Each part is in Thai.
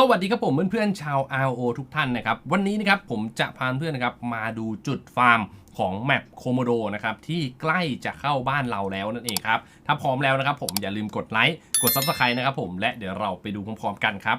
สวัสดีครับผมเพื่อนๆชาว RO ทุกท่านนะครับ วันนี้นะครับผมจะพาเพื่อนนะครับมาดูจุดฟาร์มของแมปโคโมโดนะครับ ที่ใกล้จะเข้าบ้านเราแล้วนั่นเองครับ ถ้าพร้อมแล้วนะครับผมอย่าลืมกดไลค์ กด Subscribe นะครับผมและเดี๋ยวเราไปดูพร้อมๆกันครับ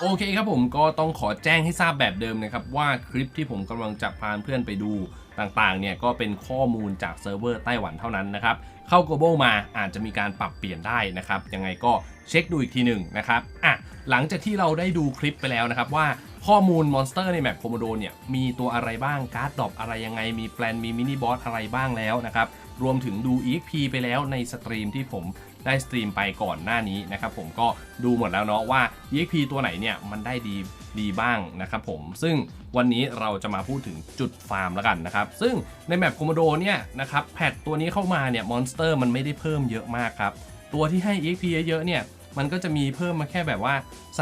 โอเคครับผมก็ต้องขอแจ้งให้ทราบแบบเดิมนะครับ ว่าคลิปที่ผมกำลังจะพาเพื่อนไปดูต่างๆเนี่ยก็เป็นข้อมูลจากเซิร์ฟเวอร์ไต้หวันเท่านั้นนะครับ เข้า global มาอาจจะมีการปรับเปลี่ยนได้นะครับ ยังไงก็เช็คดูอีกทีหนึ่งนะครับอะหลังจากที่เราได้ดูคลิปไปแล้วนะครับว่าข้อมูลมอนสเตอร์ในแมปโคโมโดเนี่ยมีตัวอะไรบ้างการ์ดดรอปอะไรยังไงมีแปลนมีมินิบอสอะไรบ้างแล้วนะครับรวมถึงดู EXP ไปแล้วในสตรีมที่ผม ได้สตรีมไปก่อนหน้านี้นะครับผมก็ดูหมดแล้วเนาะว่า EXP ตัวไหนเนี่ยมันได้ดีดีบ้างนะครับผมซึ่งวันนี้เราจะมาพูดถึงจุดฟาร์มแล้วกันนะครับ ซึ่งในแมปโคโมโดเนี่ยนะครับแพทตัวนี้เข้ามาเนี่ยมอนสเตอร์มันไม่ได้เพิ่มเยอะมากครับตัวที่ให้ EXP เยอะๆเนี่ยมันก็จะมีเพิ่มมาแค่แบบว่า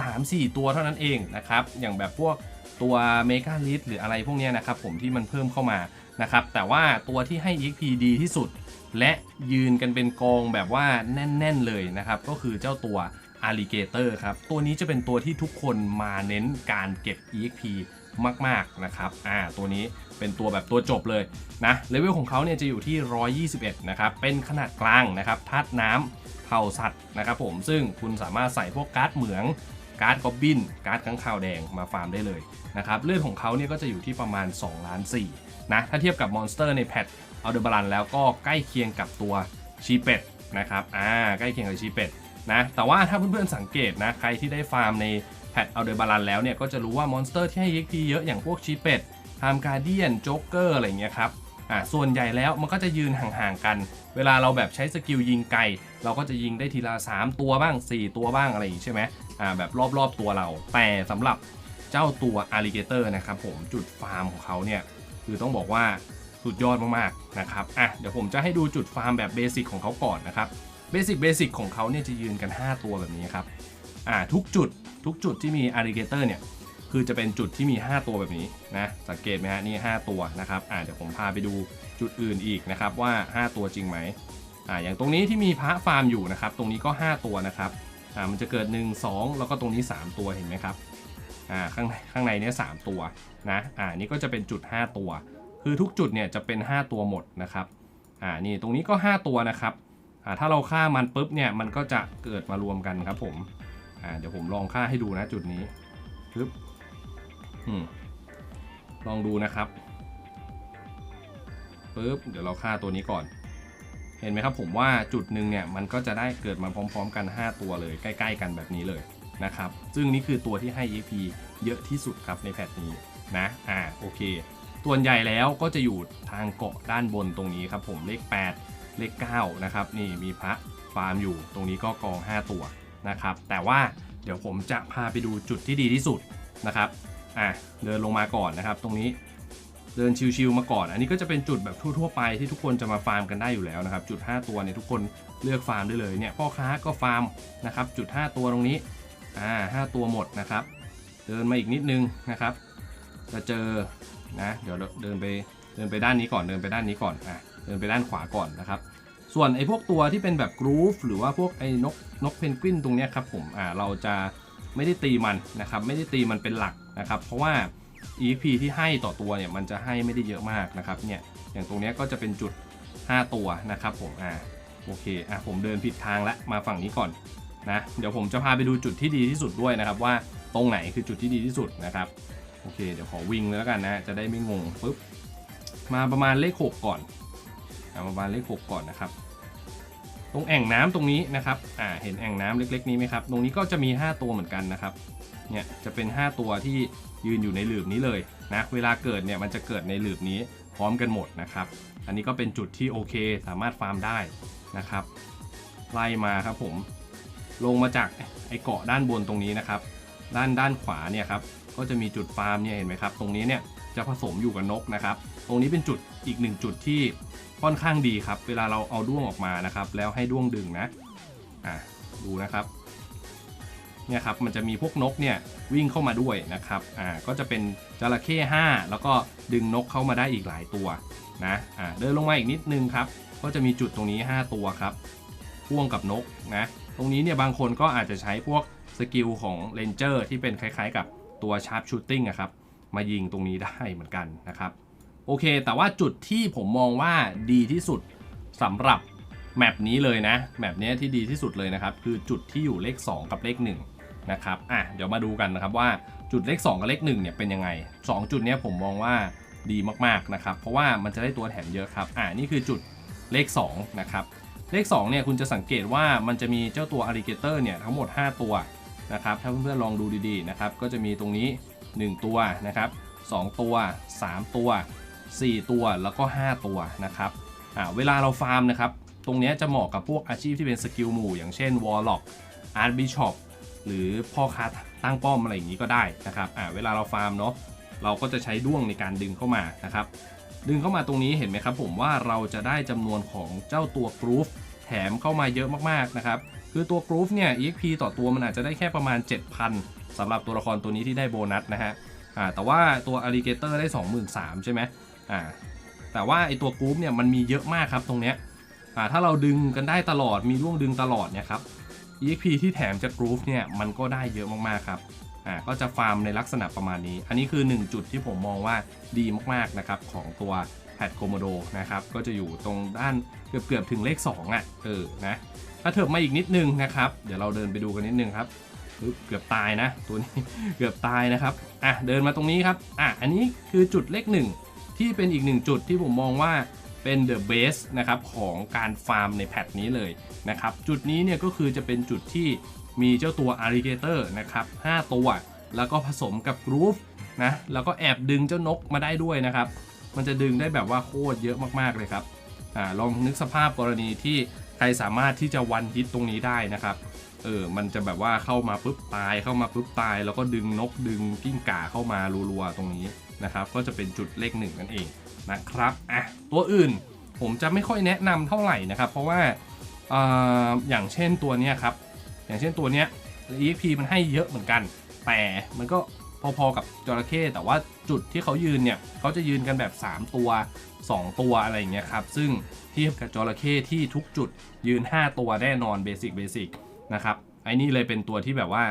3-4 ตัวเท่านั้นเองนะครับอย่างแบบพวกตัวเมกาลิสหรืออะไรพวกนี้นะครับผมที่มันเพิ่มเข้ามานะครับแต่ว่าตัวที่ให้ EXP ดีที่สุด และยืนกันเป็นกองแบบว่าแน่น ๆ เลยนะครับ ก็คือเจ้าตัว Alligator ครับ ตัวนี้จะเป็นตัวที่ทุกคนมาเน้นการเก็บ EXP มาก ๆ นะครับ อ่า ตัวนี้เป็นตัวแบบตัวจบเลยนะ เลเวลของเขาเนี่ยจะอยู่ที่ 121 นะครับ เป็นขนาดกลางนะครับธาตุน้ำเผ่าสัตว์นะครับผม ซึ่งคุณสามารถใส่พวกการ์ดเหมือง การ์ดกอบบิน การ์ดข้างข่าวแดงมาฟาร์มได้เลยนะครับ เลือดของเขาเนี่ยก็จะอยู่ที่ประมาณ2ล้าน4นะ ถ้าเทียบกับมอนสเตอร์ในแพท เอาเดอร์บาลันแล้วก็ใกล้เคียงกับตัวชีเป็ดนะครับอ่าใกล้เคียงกับชีเป็ดนะแต่ว่าถ้าเพื่อนๆสังเกตนะใครที่ได้ฟาร์มในแพทเอาเดอร์บาลันแล้วเนี่ยก็จะรู้ว่ามอนสเตอร์ที่ให้ EXP เยอะอย่างพวกชีเป็ดไทม์การเดียนโจ๊กเกอร์อะไรเงี้ยครับอ่าส่วนใหญ่แล้วมันก็จะยืนห่างๆกัน เวลาเราแบบใช้สกิลยิงไกล เราก็จะยิงได้ทีละ 3 ตัวบ้าง 4 ตัวบ้างอะไรอย่างงี้ใช่ไหมอ่าแบบรอบๆตัวเรา แต่สำหรับเจ้าตัว Alligator นะครับผมจุดฟาร์มของเขาเนี่ยคือต้องบอกว่า สุดยอดมากๆนะครับอะเดี๋ยวผมจะให้ดูจุดฟาร์มแบบเบสิกของเขาก่อนนะครับเบสิกเบสิกของเขาเนี่ยจะยืนกัน 5 ตัวแบบนี้ครับอ่าทุกจุดทุกจุดที่มีอาริเกเตอร์เนี่ยคือจะเป็นจุดที่มี 5 ตัวแบบนี้นะสังเกตไหมฮะนี่ 5 ตัวนะครับอ่าเดี๋ยวผมพาไปดูจุดอื่นอีกนะครับว่า 5 ตัวจริงไหมอ่าอย่างตรงนี้ที่มีพระฟาร์มอยู่นะครับตรงนี้ก็ 5 ตัวนะครับอ่ามันจะเกิด 1 2 แล้วก็ตรงนี้ 3 ตัวเห็นไหมครับอ่าข้างในข้างในเนี้ยสตัวนะอ่านี่ก็จะเป็นจุด 5 ตัว คือทุกจุดเนี่ยจะเป็น 5 ตัวหมดนะครับอ่านี่ตรงนี้ก็ 5 ตัวนะครับอ่าถ้าเราฆ่ามันปุ๊บเนี่ยมันก็จะเกิดมารวมกันครับผมอ่าเดี๋ยวผมลองฆ่าให้ดูนะจุดนี้ปึ๊บอืมลองดูนะครับปึ๊บเดี๋ยวเราฆ่าตัวนี้ก่อน เห็นไหมครับผมว่าจุดหนึ่งเนี่ยมันก็จะได้เกิดมาพร้อม ๆ กัน 5 ตัวเลยใกล้ๆ กันแบบนี้เลยนะครับ ซึ่งนี่คือตัวที่ให้ EP เยอะที่สุดครับในแพทนี้นะ อ่า โอเค ส่วนใหญ่แล้วก็จะอยู่ทางเกาะด้านบนตรงนี้ครับผมเลข 8 เลข9นะครับนี่มีพระฟาร์มอยู่ตรงนี้ก็กอง 5 ตัวนะครับ แต่ว่าเดี๋ยวผมจะพาไปดูจุดที่ดีที่สุดนะครับอะเดินลงมาก่อนนะครับ ตรงนี้เดินชิวๆมาก่อน อันนี้ก็จะเป็นจุดแบบทั่วๆไปที่ทุกคนจะมาฟาร์มกันได้อยู่แล้วนะครับ จุด 5 ตัวเนี่ยทุกคนเลือกฟาร์มได้เลยเนี่ยพ่อค้าก็ฟาร์มนะครับ จุด 5 ตัวตรงนี้อ่าห้าตัวหมดนะครับ เดินมาอีกนิดนึงนะครับ จะเจอ นะเดี๋ยวเดินไปเดินไปด้านนี้ก่อนเดินไปด้านนี้ก่อนอะเดินไปด้านขวาก่อนนะครับ ส่วนไอ้พวกตัวที่เป็นแบบกรูฟหรือว่าพวกไอ้นกนกเพนกวินตรงเนี้ยครับผมอ่าเราจะไม่ได้ตีมันนะครับไม่ได้ตีมันเป็นหลักนะครับเพราะว่า EP ที่ให้ต่อตัวเนี่ยมันจะให้ไม่ได้เยอะมากนะครับเนี่ยอย่างตรงเนี้ยก็จะเป็นจุด 5 ตัวนะครับผมอ่าโอเคอะผมเดินผิดทางแล้วมาฝั่งนี้ก่อนนะเดี๋ยวผมจะพาไปดูจุดที่ดีที่สุดด้วยนะครับว่าตรงไหนคือจุดที่ดีที่สุดนะครับ โอเค เดี๋ยวขอวิ่งเลยแล้วกันนะ จะได้ไม่งงปุ๊บ มาประมาณเลข 6 ก่อนมาประมาณเลข 6 ก่อนนะครับ ตรงแอ่งน้ำตรงนี้นะครับ อ่า เห็นแอ่งน้ำเล็ก ๆ นี้ไหมครับ ตรงนี้ก็จะมี 5 ตัวเหมือนกันนะครับ เนี่ย จะเป็น 5 ตัวที่ยืนอยู่ในหลืบนี้เลยนะ เวลาเกิดเนี่ยมันจะเกิดในหลืบนี้พร้อมกันหมดนะครับ อันนี้ก็เป็นจุดที่โอเค สามารถฟาร์มได้นะครับ ไล่มาครับผม ลงมาจากไอเกาะด้านบนตรงนี้นะครับ ด้านด้านขวาเนี่ยครับ ก็จะมีจุดฟาร์มเนี่ยเห็นไหมครับ ตรงนี้เนี่ยจะผสมอยู่กับนกนะครับ ตรงนี้เป็นจุดอีกหนึ่งจุดที่ค่อนข้างดีครับ เวลาเราเอาด้วงออกมานะครับ แล้วให้ด้วงดึงนะอะดูนะครับเนี่ยครับมันจะมีพวกนกเนี่ยวิ่งเข้ามาด้วยนะครับอ่าก็จะเป็นจระเข้5 แล้วก็ดึงนกเข้ามาได้อีกหลายตัวนะอ่าเดินลงมาอีกนิดนึงครับ ก็จะมีจุดตรงนี้ 5 ตัวครับพ่วงกับนกนะตรงนี้เนี่ยบางคนก็อาจจะใช้พวกสกิลของเลนเจอร์ที่เป็นคล้ายๆกับ ตัวชาร์ปชูตติ้งครับมายิงตรงนี้ได้เหมือนกันนะครับ โอเค แต่ว่าจุดที่ผมมองว่าดีที่สุดสำหรับแมปนี้เลยนะแมปนี้ที่ดีที่สุดเลยนะครับ คือจุดที่อยู่เลข 2 กับเลข1นะครับอะเดี๋ยวมาดูกันนะครับว่าจุดเลข 2 กับเลข1เนี่ยเป็นยังไง 2 จุดเนี้ยผมมองว่าดีมากๆนะครับ เพราะว่ามันจะได้ตัวแถมเยอะครับอะนี่คือจุดเลข2นะครับเลข2เนี่ยคุณจะสังเกตว่ามันจะมีเจ้าตัวอ l ลิเกเตอร์เนี่ยทั้งหมด 5 ตัว นะครับถ้าเพื่อนๆลองดูดีๆนะครับก็จะมีตรงนี้ 1 ตัวนะครับ2ตัว 3 ตัว 4 ตัวแล้วก็ 5 ตัวนะครับอ่าเวลาเราฟาร์มนะครับตรงนี้จะเหมาะกับพวกอาชีพที่เป็นสกิลหมู่ อย่างเช่นวอลล็อกอาร์ตบิชอปหรือพ่อค้าตั้งป้อมอะไรอย่างนี้ก็ได้นะครับอ่าเวลาเราฟาร์มเนาะเราก็จะใช้ด้วงในการดึงเข้ามานะครับดึงเข้ามาตรงนี้เห็นไหมครับผมว่าเราจะได้จำนวนของเจ้าตัวกรูฟแถมเข้ามาเยอะมากๆนะครับ คือตัวกรูฟเนี่ย EXP ต่อตัวมันอาจจะได้แค่ประมาณ 7,000สำหรับตัวละครตัวนี้ที่ได้โบนัสนะฮะอ่าแต่ว่าตัว Alligator ได้ 23,000 ใช่ไหมอ่าแต่ว่าไอตัวกรูฟเนี่ยมันมีเยอะมากครับตรงเนี้ยอ่าถ้าเราดึงกันได้ตลอดมีร่วงดึงตลอดเนี่ยครับ EXP ที่แถมจากกรูฟเนี่ยมันก็ได้เยอะมากๆครับอ่าก็จะฟาร์มในลักษณะประมาณนี้ อันนี้คือ 1 จุดที่ผมมองว่าดีมากๆนะครับของตัวแพดโคโมโดนะครับก็จะอยู่ตรงด้านเกือบๆถึงเลข2อะเออนะ ถ้าเถิบมาอีกนิดนึงนะครับ เดี๋ยวเราเดินไปดูกันนิดนึงครับเกือบตายนะ ตัวนี้เกือบตายนะครับอะเดินมาตรงนี้ครับอะอันนี้คือจุดเลขหนึ่งที่เป็นอีกหนึ่งจุดที่ผมมองว่าเป็น the base นะครับของการฟาร์มในแพทนี้เลยนะครับจุดนี้เนี่ยก็คือจะเป็นจุดที่มีเจ้าตัว alligator นะครับ5ตัว แล้วก็ผสมกับ groove นะแล้วก็แอบดึงเจ้านกมาได้ด้วยนะครับ มันจะดึงได้แบบว่าโคตรเยอะมากๆเลยครับอ่าลองนึกสภาพกรณีที่ ใครสามารถที่จะวันฮิตตรงนี้ได้นะครับ เออ มันจะแบบว่าเข้ามาปุ๊บตายเข้ามาปุ๊บตาย แล้วก็ดึงนกดึงกิ้งก่าเข้ามารัวๆตรงนี้นะครับ ก็จะเป็นจุดเลขหนึ่งนั่นเองนะครับ อะ ตัวอื่นผมจะไม่ค่อยแนะนำเท่าไหร่นะครับ เพราะว่าอออย่างเช่นตัวเนี้ยครับ อย่างเช่นตัวเนี้ย EXP มันให้เยอะเหมือนกัน แต่มันก็ พอๆกับจระเข้แต่ว่าจุดที่เขายืนเนี่ยเขาจะยืนกันแบบ 3 ตัว 2 ตัวอะไรอย่างเงี้ยครับ ซึ่งเทียบกับจระเข้ที่ทุกจุดยืน 5 ตัวแน่นอนเบสิกเบสิกนะครับไอ้นี่เลยเป็นตัวที่แบบว่า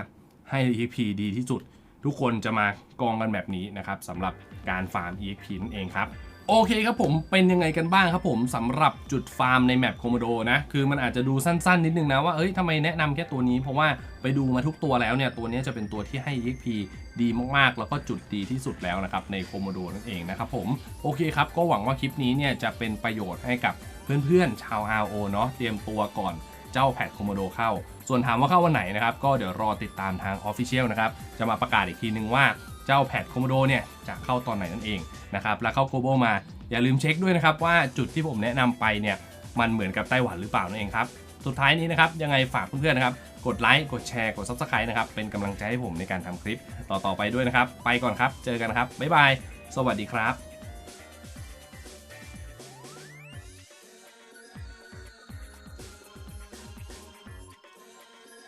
ให้ EXP ดีที่สุด ทุกคนจะมากองกันแบบนี้นะครับสำหรับการฟาร์ม EXP นั่นเองครับ โอเคครับผมเป็นยังไงกันบ้างครับผมสำหรับจุดฟาร์มในแมปโคโมโดนะคือมันอาจจะดูสั้นๆ นิดนึงนะว่าเอ้ยทำไมแนะนำแค่ตัวนี้ เพราะว่าไปดูมาทุกตัวแล้วเนี่ยตัวนี้จะเป็นตัวที่ให้ EXP ดีมากๆ แล้วก็จุดดีที่สุดแล้วนะครับในโคโมโดนั่นเองนะครับผมโอเคครับก็หวังว่าคลิปนี้เนี่ยจะเป็นประโยชน์ให้กับเพื่อนๆชาว RO เนาะเตรียมตัวก่อนเจ้าแพดโคโมโดเข้า ส่วนถามว่าเข้าวันไหนนะครับก็เดี๋ยวรอติดตามทาง Official นะครับจะมาประกาศอีกทีนึงว่า เจ้าแพดโคโมโดเนี่ยจะเข้าตอนไหนนั่นเองนะครับแล้วเข้าโกโบมาอย่าลืมเช็คด้วยนะครับว่าจุดที่ผมแนะนำไปเนี่ยมันเหมือนกับไต้หวันหรือเปล่านั่นเองครับสุดท้ายนี้นะครับยังไงฝากเพื่อนๆนะครับกดไลค์กดแชร์กด Subscribe นะครับเป็นกำลังใจให้ผมในการทำคลิปต่อๆไปด้วยนะครับ ไปก่อนครับ เจอกันครับบ๊ายบาย สวัสดีครับ